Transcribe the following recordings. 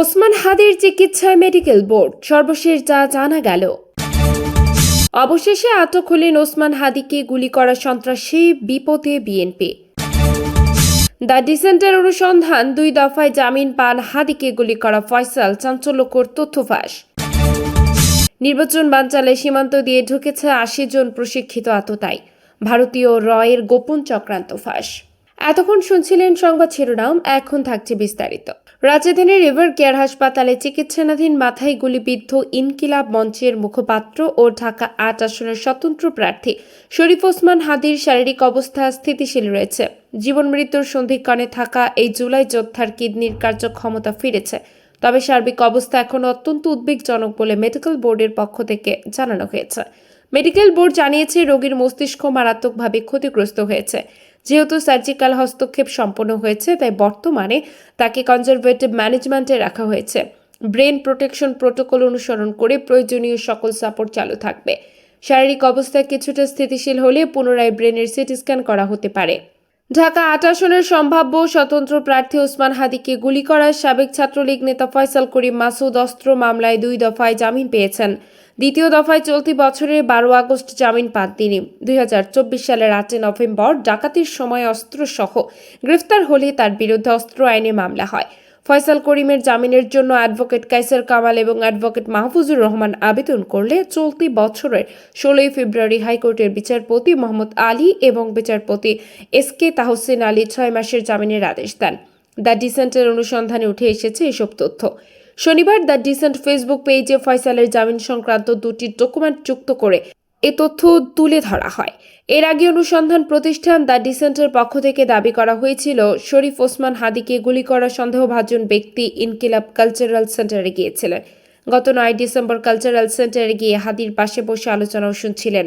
ওসমান হাদির চিকিৎসায় medical board. সর্বশেষ যা জানা গেল। অবশেষে আটক হলেন ওসমান হাদিকে গুলি করা সন্ত্রাসী বিপদে বিএনপি। দ্য ডিসেন্টের অনুসন্ধান, দুই দফায় জামিন পান হাদিকে গুলি করা ফয়সাল, চাঞ্চল্যকর তথ্য ফাঁস। নির্বাচন বানচালে সীমান্ত দিয়ে ঢুকেছে আশি জন প্রশিক্ষিত আততাই ভারতীয় রয়ের গোপন চক্রান্ত ফাঁস। এতক্ষণ শুনছিলেন সংবাদ শিরোনাম, এখন থাকছে বিস্তারিত। রাজধানীর রিভার কেয়ার হাসপাতালে চিকিৎসাধীন মাথায় গুলিবিদ্ধ ইনকিলাব মঞ্চের মুখপাত্র ও ঢাকা আট আসনের স্বতন্ত্র প্রার্থী শরীফ ওসমান হাদির শারীরিক অবস্থা স্থিতিশীল রয়েছে। জীবন মৃত্যুর সন্ধিক্ষণে থাকা এই জুলাই যোদ্ধার কিডনির কার্যক্ষমতা ফিরেছে। তবে সার্বিক অবস্থা এখন অত্যন্ত উদ্বেগজনক বলে মেডিকেল বোর্ডের পক্ষ থেকে জানানো হয়েছে। মেডিকেল বোর্ড জানিয়েছে, রোগীর মস্তিষ্ক মারাত্মকভাবে ক্ষতিগ্রস্ত হয়েছে। যেহেতু সার্জিক্যাল হস্তক্ষেপ সম্পন্ন হয়েছে, তাই বর্তমানে তাকে কনজারভেটিভ ম্যানেজমেন্টে রাখা হয়েছে। ব্রেন প্রোটেকশন প্রোটোকল অনুসরণ করে প্রয়োজনীয় সকল সাপোর্ট চালু থাকবে। শারীরিক অবস্থা কিছুটা স্থিতিশীল হলে পুনরায় ব্রেনের সিটি স্ক্যান করা হতে পারে। ঢাকা আট আসনের সম্ভাব্য স্বতন্ত্র প্রার্থী ওসমান হাদিকে গুলি করার সাবেক ছাত্রলীগ নেতা ফয়সাল করিম মাসুদ অস্ত্র মামলায় দুই দফায় জামিন পেয়েছেন। দ্বিতীয় দফায় চলতি বছরের বারো আগস্ট জামিন পান তিনি। দুই সালের আটই নভেম্বর ডাকাতির সময় অস্ত্রসহ গ্রেফতার হলে তার বিরুদ্ধে অস্ত্র আইনে মামলা হয়। ফয়সাল করিমের জামিনের জন্য অ্যাডভোকেট কাইসার কামাল এবং অ্যাডভোকেট মাহফুজুর রহমান আবেদন করলে চলতি বছরের ষোলোই ফেব্রুয়ারি হাইকোর্টের বিচারপতি মোহাম্মদ আলী এবং বিচারপতি এস কে তাহসিন আলী ছয় মাসের জামিনের আদেশ দেন। দ্য ডিসেন্টের অনুসন্ধানে উঠে এসেছে এসব তথ্য। শনিবার দ্য ডিসেন্ট ফেসবুক পেজে ফয়সালের জামিন সংক্রান্ত দুটি ডকুমেন্ট যুক্ত করে এ তথ্য তুলে ধরা হয়। এর আগে অনুসন্ধান প্রতিষ্ঠান দ্য ডিসেন্টের পক্ষ থেকে দাবি করা হয়েছিল, শরীফ ওসমান হাদিকে গুলি করা সন্দেহভাজন ব্যক্তি ইনকিলাব কালচারাল সেন্টারে গিয়েছিলেন। গত নয় ডিসেম্বর কালচারাল সেন্টারে গিয়ে হাদির পাশে বসে আলোচনাও শুনছিলেন।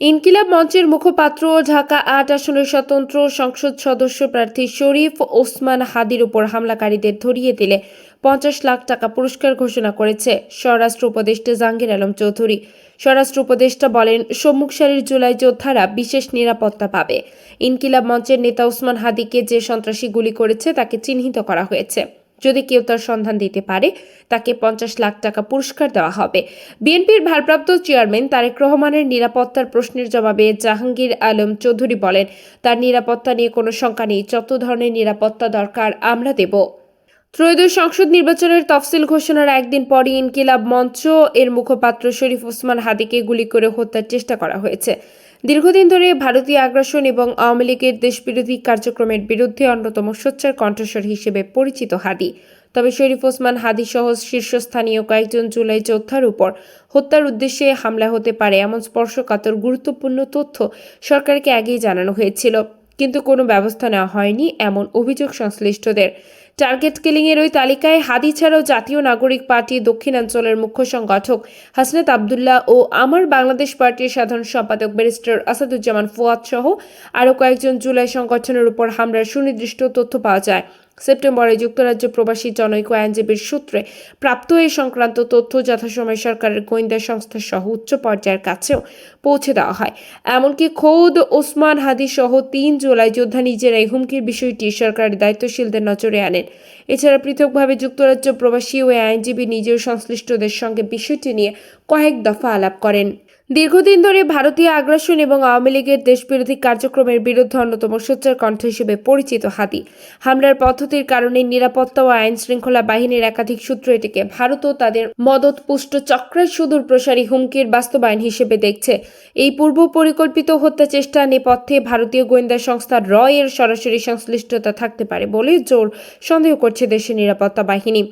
ইনকিলাব মঞ্চের মুখপাত্র ঢাকা আট আসনের স্বতন্ত্র সংসদ সদস্য প্রার্থী শরীফ ওসমান হাদির উপর হামলাকারীদের ধরিয়ে দিলে পঞ্চাশ লাখ টাকা পুরস্কার ঘোষণা করেছে স্বরাষ্ট্র উপদেষ্টা জাহাঙ্গীর আলম চৌধুরী। স্বরাষ্ট্র উপদেষ্টা বলেন, সম্মুখ সারির জুলাই যোদ্ধারা বিশেষ নিরাপত্তা পাবে। ইনকিলাব মঞ্চের নেতা ওসমান হাদিকে যে সন্ত্রাসী গুলি করেছে তাকে চিহ্নিত করা হয়েছে। যদি কেউ তার সন্ধান দিতে পারে, তাকে পঞ্চাশ লাখ টাকা পুরস্কার দেওয়া হবে। বিএনপির ভারপ্রাপ্ত চেয়ারম্যান তারেক রহমানের নিরাপত্তার প্রশ্নের জবাবে জাহাঙ্গীর আলম চৌধুরী বলেন, তার নিরাপত্তা নিয়ে কোনো শঙ্কা নেই, যত ধরনের নিরাপত্তা দরকার আমরা দেব। ত্রয়োদশ সংসদ নির্বাচনের তফসিল ঘোষণার একদিন পরই ইনকিলাব মঞ্চ এর মুখপাত্র শরীফ ওসমান হাদিকে গুলি করে হত্যার চেষ্টা করা হয়েছে। দীর্ঘদিন ধরে ভারতীয় আগ্রাসন এবং আওয়ামী লীগের দেশবিরোধী কার্যক্রমের বিরুদ্ধে অন্যতম সোচ্চার কণ্ঠস্বর হিসেবে পরিচিত হাদি। তবে শরীফ ওসমান হাদি সহ শীর্ষস্থানীয় কয়েকজন জুলাই যোদ্ধার উপর হত্যার উদ্দেশ্যে হামলা হতে পারে এমন স্পর্শকাতর গুরুত্বপূর্ণ তথ্য সরকারকে আগেই জানানো হয়েছিল। কিন্তু কোনো ব্যবস্থা নেওয়া হয়নি এমন অভিযোগ সংশ্লিষ্টদের। টার্গেট কিলিংয়ের ওই তালিকায় হাদি ছাড়াও জাতীয় নাগরিক পার্টি দক্ষিণাঞ্চলের মুখ্য সংগঠক হাসনাত আবদুল্লাহ ও আমার বাংলাদেশ পার্টির সাধারণ সম্পাদক ব্যারিস্টার আসাদুজ্জামান ফুয়াদ সহ আরও কয়েকজন জুলাই সংগঠনের উপর হামলার সুনির্দিষ্ট তথ্য পাওয়া যায়। সেপ্টেম্বরে যুক্তরাজ্য প্রবাসী জনৈক আইনজীবীর সূত্রে প্রাপ্ত এই সংক্রান্ত তথ্য যথাসময় সরকারের গোয়েন্দা সংস্থা সহ উচ্চ পর্যায়ের কাছেও পৌঁছে দেওয়া হয়। এমনকি খোদ ওসমান হাদি সহ তিন জুলাই যোদ্ধা নিজেরাই হুমকির বিষয়টি সরকারের দায়িত্বশীলদের নজরে আনেন। এছাড়া পৃথকভাবে যুক্তরাজ্য প্রবাসী ও আইনজীবী নিজের সংশ্লিষ্টদের সঙ্গে বিষয়টি নিয়ে কয়েক দফা আলাপ করেন। দীর্ঘদিন ধরে ভারতীয় আগ্রাসন এবং আওয়ামী লীগের দেশবিরোধী কার্যক্রমের বিরুদ্ধে অন্যতম সোচ্চার কণ্ঠ হিসেবে পরিচিত হাদি হামলার পদ্ধতির কারণে নিরাপত্তা ও আইন শৃঙ্খলা বাহিনীর একাধিক সূত্র এটিকে ভারত ও তাদের মদত পুষ্ট চক্রের সুদূর প্রসারী হুমকির বাস্তবায়ন হিসেবে দেখছে। এই পূর্ব পরিকল্পিত হত্যা চেষ্টা নেপথ্যে ভারতীয় গোয়েন্দা সংস্থা র এর সরাসরি সংশ্লিষ্টতা থাকতে পারে বলে জোর সন্দেহ করছে দেশের নিরাপত্তা বাহিনী।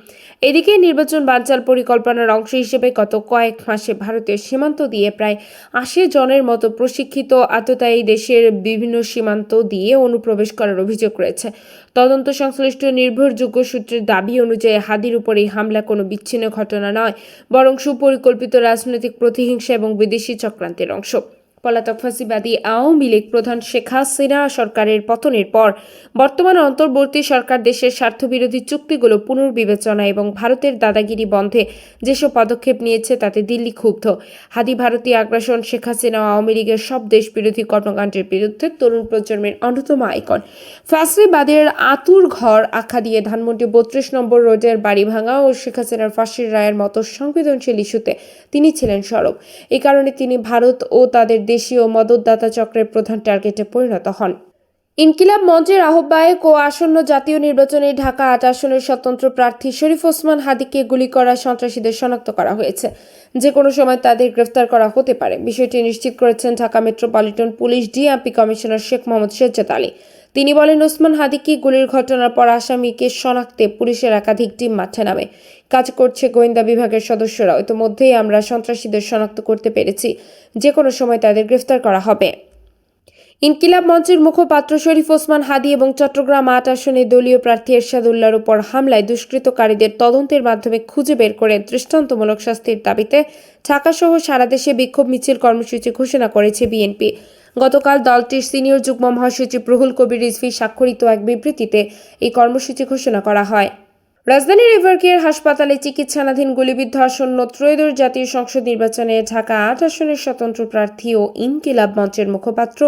এদিকে নির্বাচন বানচাল পরিকল্পনার অংশ হিসেবে গত কয়েক মাসে ভারতীয় সীমান্ত দিয়ে প্রায় আশি জনের মতো প্রশিক্ষিত আততায়ী দেশের বিভিন্ন সীমান্ত দিয়ে অনুপ্রবেশ করার অভিযোগ রয়েছে। তদন্ত সংশ্লিষ্ট নির্ভরযোগ্য সূত্রের দাবি অনুযায়ী হাদির উপর এই হামলা কোনো বিচ্ছিন্ন ঘটনা নয়, বরং সুপরিকল্পিত রাজনৈতিক প্রতিহিংসা এবং বিদেশি চক্রান্তের অংশ। পলাতক ফাঁসিবাদী আওয়ামী লীগ প্রধান শেখ হাসিনা সরকারের পতনের পর বর্তমান অন্তর্বর্তী সরকার দেশের স্বার্থবিরোধী চুক্তিগুলো পুনর্বিবেচনা এবং ভারতের দাদাগিরি বন্ধে যেসব পদক্ষেপ নিয়েছে তাতে দিল্লি ক্ষুব্ধ। হাদি ভারতীয় আগ্রাসন, শেখ হাসিনা আওয়ামী লীগের সব দেশ বিরোধী কর্মকাণ্ডের বিরুদ্ধে তরুণ প্রজন্মের অন্যতম আইকন। ফাঁসিবাদের আতুর ঘর আখ্যা দিয়ে ধানমন্ডি বত্রিশ নম্বর রোডের বাড়ি ভাঙা ও শেখ হাসিনার ফাঁসির রায়ের মতো সংবেদনশীল ইস্যুতে তিনি ছিলেন সরব। এই কারণে তিনি ভারত ও তাদের দেশীয় মদতদাতা চক্রের প্রধান টার্গেটে পরিণত হন। ইনকিলাব মঞ্চের আহ্বায়ক ও আসন্ন জাতীয় নির্বাচনে ঢাকা আট আসনের স্বতন্ত্র প্রার্থী শরীফ ওসমান হাদিকে গুলি করা সন্ত্রাসীদের শনাক্ত করা হয়েছে। যে কোনো সময় তাদের গ্রেফতার করা হতে পারে। বিষয়টি নিশ্চিত করেছেন Dhaka metropolitan police DMP commissioner Sheikh Mohammad Shezad Ali. তিনি বলেন, ওসমান হাদিকি গুলির ঘটনার পর আসামিকে শনাক্তে পুলিশের একাধিক টিম মাঠে নামে। কাজ করছে গোয়েন্দা বিভাগের সদস্যরা। ইতিমধ্যেই আমরা সন্ত্রাসীদের শনাক্ত করতে পেরেছি। যে কোনো সময় তাদের গ্রেফতার করা হবে। ইনকিলাব মঞ্চের মুখপাত্র শরীফ ওসমান হাদি এবং চট্টগ্রাম আট আসনে দলীয় প্রার্থী এরশাদুল্লার উপর হামলায় দুষ্কৃতকারীদের তদন্তের মাধ্যমে খুঁজে বের করে দৃষ্টান্তমূলক শাস্তির দাবিতে ঢাকাসহ সারা দেশে বিক্ষোভ মিছিল কর্মসূচি ঘোষণা করেছে বিএনপি। গতকাল দলটির সিনিয়র যুগ্ম মহাসচিব রুহুল কবির রিজভি স্বাক্ষরিত এক বিবৃতিতে এই কর্মসূচি ঘোষণা করা হয়। রাজধানীর এভারকেয়ার হাসপাতালে চিকিৎসাধীন গুলিবিদ্ধ আসন্ন ত্রয়োদশ জাতীয় সংসদ নির্বাচনে ঢাকা আট আসনের স্বতন্ত্র প্রার্থী ও ইনকিলাব মঞ্চের মুখপাত্র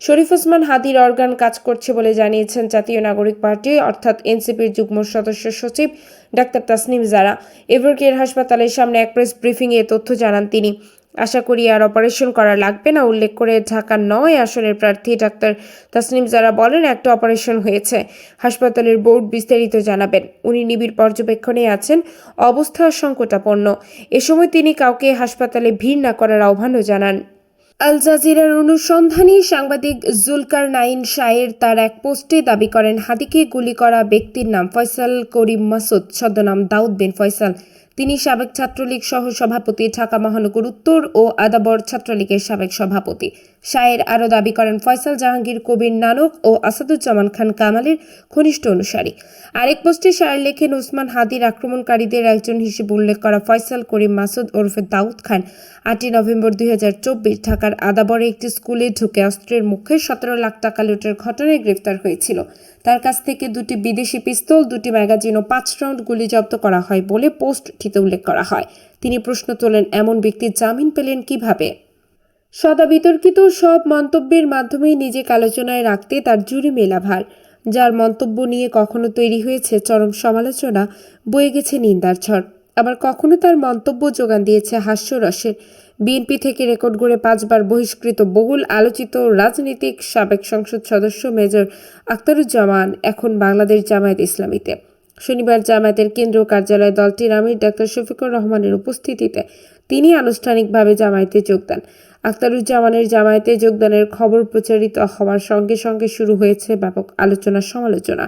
শরীফ ওসমান হাদির অর্গান কাজ করছে বলে জানিয়েছেন জাতীয় নাগরিক পার্টি, অর্থাৎ এনসিপির যুগ্ম সদস্য সচিব ডাক্তার তাসনিম জারা। এভারকেয়ার হাসপাতালের সামনে এক প্রেস ব্রিফিংয়ে তথ্য জানান তিনি। আশা করি আর অপারেশন করা লাগবে না। উল্লেখ করে ঢাকার নয় আসনের প্রার্থী ডাক্তার তাসনিম যারা বলেন, একটা অপারেশন হয়েছে। হাসপাতালের বোর্ড বিস্তারিত জানাবেন। উনি নিবিড় পর্যবেক্ষণে আছেন, অবস্থা সংকটাপন্ন। এ সময় তিনি কাউকে হাসপাতালে ভিড় না করার আহ্বানও জানান। আল জাজিরার অনুসন্ধানী সাংবাদিক জুলকার নাইন শায়ের তার এক পোস্টে দাবি করেন হাদিকে গুলি করা ব্যক্তির নাম ফয়সাল করিম মাসুদ, ছদ্মনাম দাউদ বিন ফয়সাল। তিনি সাবেক ছাত্রলীগ সহ সভাপতি ঢাকা মহানগর উত্তর ও আদাবর ছাত্রলীগের সাবেক সভাপতি। শায়ের আরও দাবি করেন, ফয়সাল জাহাঙ্গীর, কবির নানক ও আসাদুজ্জামান খান কামালের ঘনিষ্ঠ অনুসারী। আরেক পোস্টে শায়ের লেখেন, ওসমান হাদির আক্রমণকারীদের একজন হিসেবে উল্লেখ করা ফয়সাল করিম মাসুদ ওরফে দাউদ খান। আটই নভেম্বর দুই হাজার চব্বিশ ঢাকার আদাবরে একটি স্কুলে ঢুকে অস্ত্রের মুখে সতেরো লাখ টাকা লুটের ঘটনায় গ্রেফতার হয়েছিল। তার কাছ থেকে দুটি বিদেশি পিস্তল, দুটি ম্যাগাজিন ও পাঁচ রাউন্ড গুলি জব্দ করা হয় বলে পোস্টটিতে উল্লেখ করা হয়। তিনি প্রশ্ন তোলেন, এমন ব্যক্তি জামিন পেলেন কীভাবে? সদা বিতর্কিত সব মন্তব্যের মাধ্যমেই নিজেকে আলোচনায় রাখতে তার জুড়ি মেলা ভার, যার মন্তব্য নিয়ে কখনো তৈরি হয়েছে চরম সমালোচনা, বয়ে গেছে নিন্দার ঝড়। আবার কখনো তার মন্তব্য যোগান দিয়েছে হাস্যরসের বিএনপি থেকে রেকর্ড গড়ে পাঁচবার বহিষ্কৃত বহুল আলোচিত রাজনীতিক সাবেক সংসদ সদস্য মেজর আখতারুজ্জামান এখন বাংলাদেশ জামায়াত ইসলামীতে। শনিবার জামায়াতের কেন্দ্রীয় কার্যালয়ে দলটির আমির ডাক্তার শফিকুর রহমানের উপস্থিতিতে তিনি আনুষ্ঠানিকভাবে জামায়াতে যোগ দেন। আখতারুজ্জামানের জামায়াতে যোগদানের খবর প্রচারিত হওয়ার সঙ্গে সঙ্গে শুরু হয়েছে ব্যাপক আলোচনা সমালোচনা